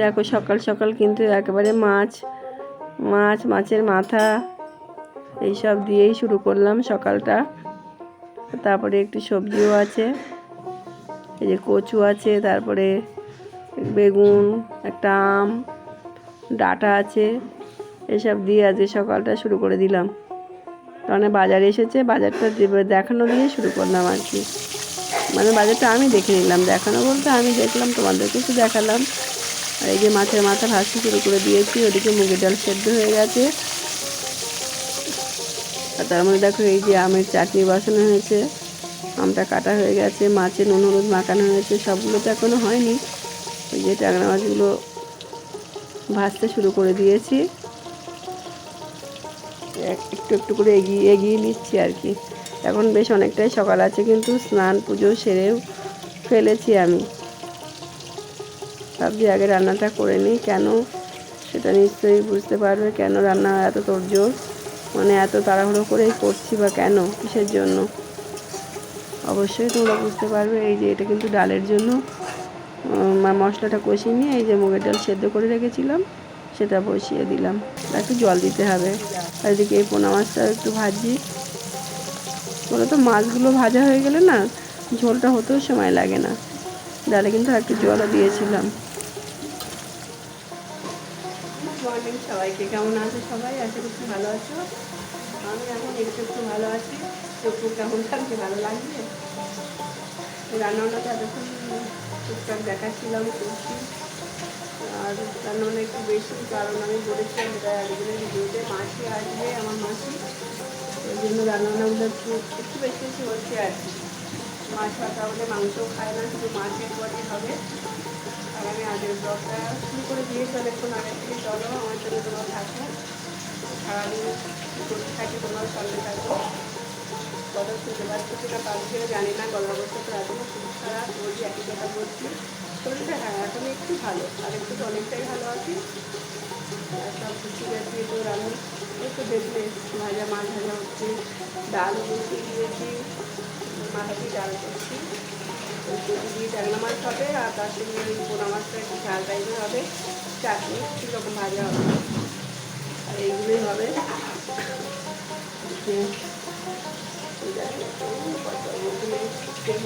দেখো, সকাল সকাল কিন্তু একেবারে মাছ মাছ, মাছের মাথা, এইসব দিয়েই শুরু করলাম সকালটা। তারপরে একটু সবজিও আছে, এই যে কচু আছে, তারপরে বেগুন, একটা আম, ডাটা আছে, এসব দিয়ে আজকে সকালটা শুরু করে দিলাম। কারণ বাজারে এসেছে, বাজারটা দেখানো দিয়ে শুরু করলাম আর কি। মানে বাজারটা আমি দেখে নিলাম, দেখানো বলতে আমি দেখলাম, তোমাদেরকে একটু দেখালাম। আর এই যে মাছের মাথা ভাজতে শুরু করে দিয়েছি, ওদিকে মুগের ডাল সেদ্ধ হয়ে গেছে। আর তার মধ্যে দেখো এই যে আমের চাটনি বসানো হয়েছে, আমটা কাটা হয়ে গেছে মাছের নুন হলুদ মাখানো হয়েছে, সবগুলো তো এখনও হয়নি। ওই যে ট্যাংরা মাছগুলো ভাজতে শুরু করে দিয়েছি। এক- একটু একটু করে এগিয়ে এগিয়ে নিচ্ছি আর কি। এখন বেশ অনেকটাই সকাল আছে, কিন্তু স্নান পুজো সেরেও ফেলেছি আমি। ভাবছি আগে রান্নাটা করে নিই। কেন? সেটা নিশ্চয়ই বুঝতে পারবে। কেন রান্না এত তোড়জোড় মানে এত তাড়াহুড়ো করেই করছি বা কেন? কিসের জন্য? অবশ্যই তোমরা বুঝতে পারবে। এই যে এটা কিন্তু ডালের জন্য। মশলাটা কষিয়ে নিয়ে এই যে মুগের ডাল সেদ্ধ করে রেখেছিলাম, সেটা বসিয়ে দিলাম। একটু জল দিতে হবে। আর এদিকে এই পোনা মাছটা একটু ভাজি। বলে তো মাছগুলো ভাজা হয়ে গেলে না ঝোলটা হতেও সময় লাগে না। ডালে কিন্তু একটু জলও দিয়েছিলাম। মর্নিং সবাইকে। কেমন আছে সবাই? আশা করছি ভালো আছো। আমি এখন একটু একটু ভালো আছি। চোখু কেমন থাকছে? ভালো লাগছে? রান্নাবান্নাটা এতক্ষণ টুকটাক দেখাচ্ছিলাম, করছি। আর রান্নাবান্না একটু বেশি, কারণ আমি বলেছিলাম যেটা একদিনের ভিডিওতে মাসি আসবে, আমার মাসি। ওই জন্য রান্নাবান্নাগুলো একটু একটু বেশি বেশি হচ্ছে আর কি। মাছ পাতা হলে মাংসও খায় না, শুধু মাছের পরে হবে। আমি আগের ব্লগটা শুরু করে দিয়েছি অনেকক্ষণ আগে থেকে চলো, আমার জন্য তোমরা থাকো। সারাদিন করতে থাকি, তোমার সঙ্গে থাকো। কথা শুনতে পাচ্ছি সেটা পাচ্ছি জানি না গলার অবস্থা তো এত খুব খারাপ বলছি একই কথা বলছি। শরীরটা হ্যাঁ এখন একটু ভালো, আর একটু তো অনেকটাই ভালো আছি। সব কিছু গেছি তো রান্না একটু দেখলে ভাজা মাছ ভাজা হচ্ছে, ডাল বসিয়ে দিয়েছি মাথা দিয়ে ডাল করছি। ডালনা মাছ হবে আর তার সঙ্গে ওই একটু ঝাল টাইপের হবে। চাটনি রকম ভাজা হবে। আর এইগুলোই হবে।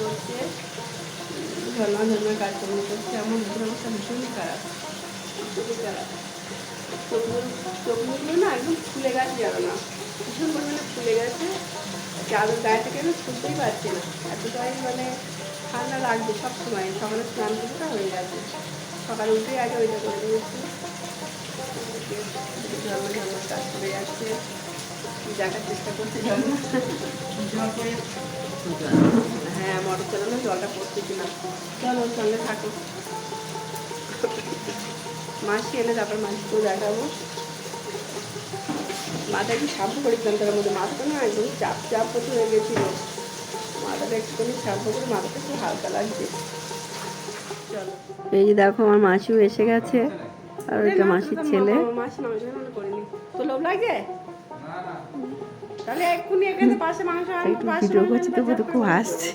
হচ্ছে ঝলমা ঝলমা কাজকর্ম করছে। আমার মুখের অবস্থা ভীষণই খারাপ। ভীষণই খারাপ। চোখগুলো চোখগুলো না, একদম ফুলে গেছে যাবে না। ভীষণ পরিমাণে ফুলে গেছে। চাদর গায়ে থেকে আমি খুলতেই পারছি না। এতটাই মানে ঠান্ডা লাগবে সব সময়। সকালে স্নান করতে হয়ে গেছে সকালে উঠেই আগে ওইটা করে দিয়েছি যাচ্ছে চেষ্টা হ্যাঁ মোটর জলটা সঙ্গে থাকো। মাসি এলে তারপর মাসিকেও দেখাবো। মাথা একটু সাবু করেছিলাম তার মধ্যে। মাথাটা না একদম চাপ চাপ মতো হয়ে গেছিল মাথাটা একটুখানি সাবু করে মাথাটা একটু হালকা লাগছে চলো। এই যে দেখো আমার মাসিও এসে গেছে আর ওইটা মাসির ছেলে। মাসি মাংস রান্না করিনি তো লোভ লাগে? তাহলে এক্ষুনি এখানে পাশে মাংস একটু ভিডিও করছি তবু তো খুব হাসছে।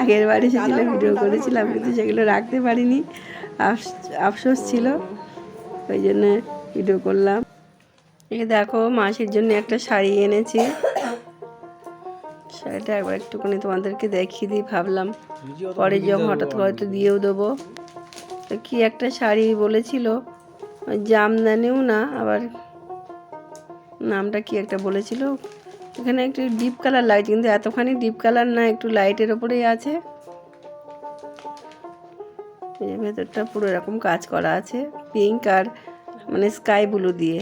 আগের বাড়ি এসেছিল ভিডিও করেছিলাম কিন্তু সেগুলো রাখতে পারিনি। আফস- আফসোস ছিল ওই জন্য ভিডিও করলাম। এই দেখো মাসির জন্য একটা শাড়ি এনেছি। শাড়িটা একবার একটুখানি তোমাদেরকে দেখিয়ে দিই ভাবলাম পরে যখন হঠাৎ করে হয়তো দিয়েও দেবো। তো কি একটা শাড়ি বলেছিল ওই জামদানিও না আবার নামটা কি একটা বলেছিল? এখানে একটু ডিপ কালার লাগছে কিন্তু এতখানি ডিপ কালার না একটু লাইটের ওপরেই আছে। ভেতরটা পুরো এরকম কাজ করা আছে পিঙ্ক আর মানে স্কাই ব্লু দিয়ে।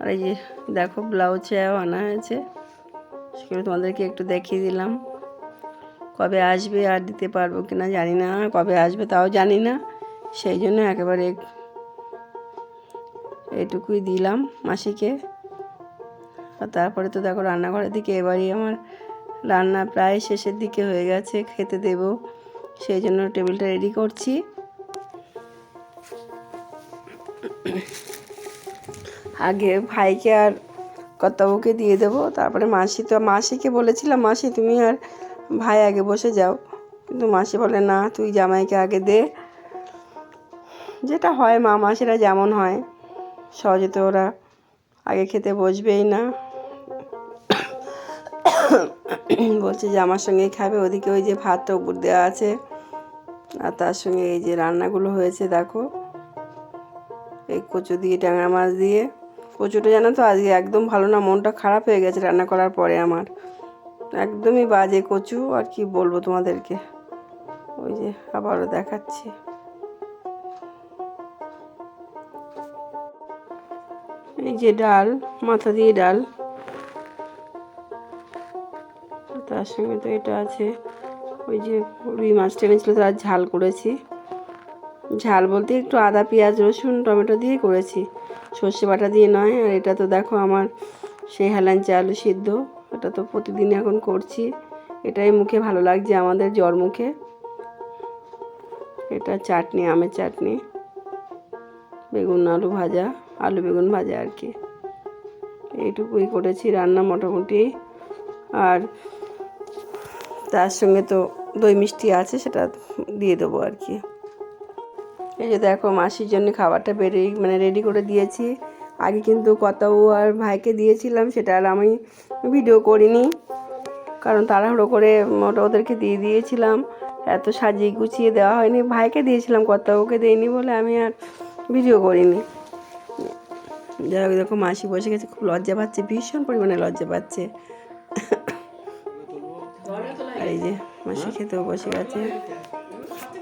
আর এই যে দেখো ব্লাউজটাও আনা হয়েছে। সেগুলো তোমাদেরকে একটু দেখিয়ে দিলাম। কবে আসবে আর দিতে পারব কিনা জানি না, কবে আসবে তাও জানি না। সেই জন্য একেবারে এটুকুই দিলাম মাসিকে। আর তারপরে তো দেখো রান্নাঘরের দিকে এবারই আমার রান্না প্রায় শেষের দিকে হয়ে গেছে, খেতে দেব। সেই জন্য টেবিলটা রেডি করছি। আগে ভাইকে আর কর্তাবুকে দিয়ে দেবো। তারপরে মাসি তো, মাসিকে বলেছিলাম, মাসি, তুমি আর ভাই আগে বসে যাও। কিন্তু মাসি বলে, না, তুই জামাইকে আগে দে। যেটা হয়, মা মাসিরা যেমন হয়। সহজে তো ওরা আগে খেতে বসবেই না। বলছে যে, আমার সঙ্গেই খাবে। ওদিকে ওই যে ভাতটা উপর দেওয়া আছে। আর তার সঙ্গে এই যে রান্নাগুলো হয়েছে, দেখো। এই কচু দিয়ে, ট্যাংরা মাছ দিয়ে। কচুটা জানো তো? আজকে একদম ভালো না, মনটা খারাপ হয়ে গেছে রান্না করার পরে আমার। একদমই বাজে কচু, আর কি বলব তোমাদেরকে? ওই যে আবারও দেখাচ্ছি। এই যে ডাল, মাথা দিয়ে ডাল। তার সঙ্গে তো এটা আছে, ওই যে রুই মাছ টেনেছিল তার ঝাল করেছি। ঝাল বলতে একটু আদা, পেঁয়াজ, রসুন, টমেটো দিয়ে করেছি। সর্ষে বাটা দিয়ে নয়, আর এটা তো দেখো আমার সেই হেলাঞ্চা আলু সিদ্ধ। এটা তো প্রতিদিন এখন করছি। এটাই মুখে ভালো লাগছে আমাদের জ্বর মুখে। এটা চাটনি, আমের চাটনি। বেগুন, আলু ভাজা, আলু বেগুন ভাজা আর কি। এইটুকুই করেছি রান্না মোটামুটি। আর তার সঙ্গে তো দই মিষ্টি আছে, সেটা দিয়ে দেবো আর কি। এই যে দেখো মাসির জন্য খাবারটা বেড়ে মানে রেডি করে দিয়েছি। আগে কিন্তু কথাও আর ভাইকে দিয়েছিলাম, সেটা আর আমি ভিডিও করিনি। কারণ তাড়াহুড়ো করে ওটা ওদেরকে দিয়ে দিয়েছিলাম। এত সাজিয়ে গুছিয়ে দেওয়া হয়নি। ভাইকে দিয়েছিলাম, কথা ওকে দেয়নি বলে আমি আর ভিডিও করিনি। যাই হোক, দেখো মাসি বসে গেছে, খুব লজ্জা পাচ্ছে, ভীষণ পরিমাণে লজ্জা পাচ্ছে। এই যে মাসি খেতেও বসে গেছে।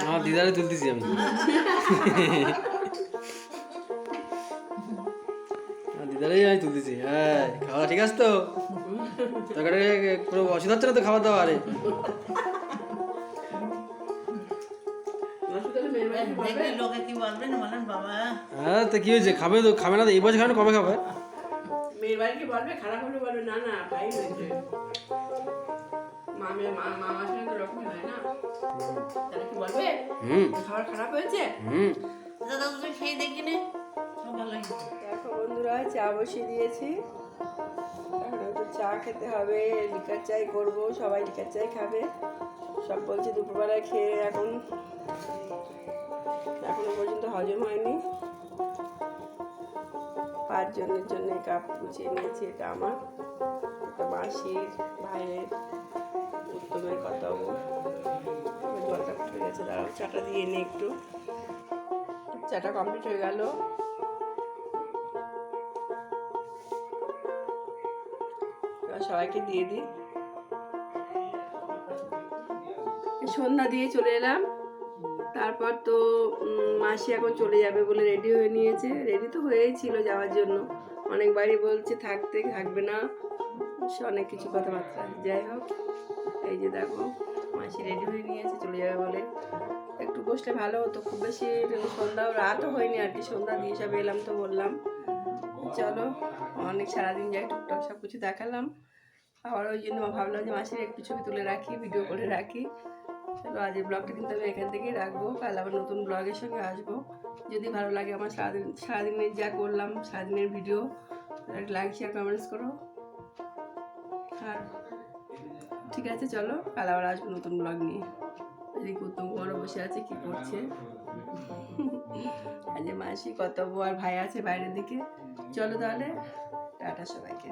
আমার দিদারে তুলতেছি আমি। দিদারেই আমি তুলতেছি। হ্যাঁ খাওয়া ঠিক আছে তো? তোকে কোনো অসুবিধা হচ্ছে না তো খাওয়া দাওয়া আরে হ্যাঁ তো কি হয়েছে? খাবে তো খাবে না তো? এই বছর খাবে না কবে খাবে? মেয়ের বাড়ি বলবে? খারাপ হলে বলবে না না ভাই হয়েছে। মামে খাবার খারাপ হয়েছে দাদা তুমি খেয়ে দেখি নে ভালোই দেখো বন্ধুরা চা বসিয়ে দিয়েছি চা খেতে হবে লিকার চাই করব সবাই লিকার চাই খাবে সব বলছে দুপুরবেলায় খেয়ে এখন এখনও পর্যন্ত হজম হয়নি পাঁচজনের জন্য কাপ গুছিয়ে নিয়েছি, এটা আমার মাসির, ভাইয়ের। উত্তমের কথা জলটা ফুটে গেছে দাঁড়াও। চাটা দিয়ে নিই একটু। চাটা কমপ্লিট হয়ে গেল। সবাইকে দিয়ে দিই। সন্ধ্যা দিয়ে চলে এলাম। তারপর তো মাসি এখন চলে যাবে বলে রেডি হয়ে নিয়েছে। রেডি তো হয়েই ছিল যাওয়ার জন্য। অনেকবারই বলছে থাকতে থাকবে না। সে অনেক কিছু কথাবার্তা। যাই হোক। এই যে দেখো, মাসি রেডি হয়ে নিয়েছে, চলে যাবে বলে। একটু বসলে ভালো হতো, খুব বেশি সন্ধ্যাও রাতও হয়নি আর কি, সন্ধ্যা দিয়ে সব এলাম তো বললাম। চলো, অনেক সারাদিন যাই টুকটাক সব কিছু দেখালাম। আবার ওই জন্য ভাবলাম যে মাসির একটু ছবি তুলে রাখি ভিডিও করে রাখি। চলো, আজকের ব্লগটা কিন্তু আমি এখান থেকেই রাখব। কাল আবার নতুন ব্লগের সঙ্গে আসব। যদি ভালো লাগে আমার সারাদিন সারাদিনের যা করলাম, সারাদিনের ভিডিও লাইক শেয়ার কমেন্টস করো। আর ঠিক আছে, চলো। কাল আবার আসব নতুন ব্লগ নিয়ে। এদিকে উত্তম কুমারও বসে আছে, কি করছে? আজ মাসি কত আর ভাই আছে বাইরের দিকে। চলো তাহলে, টাটা সবাইকে।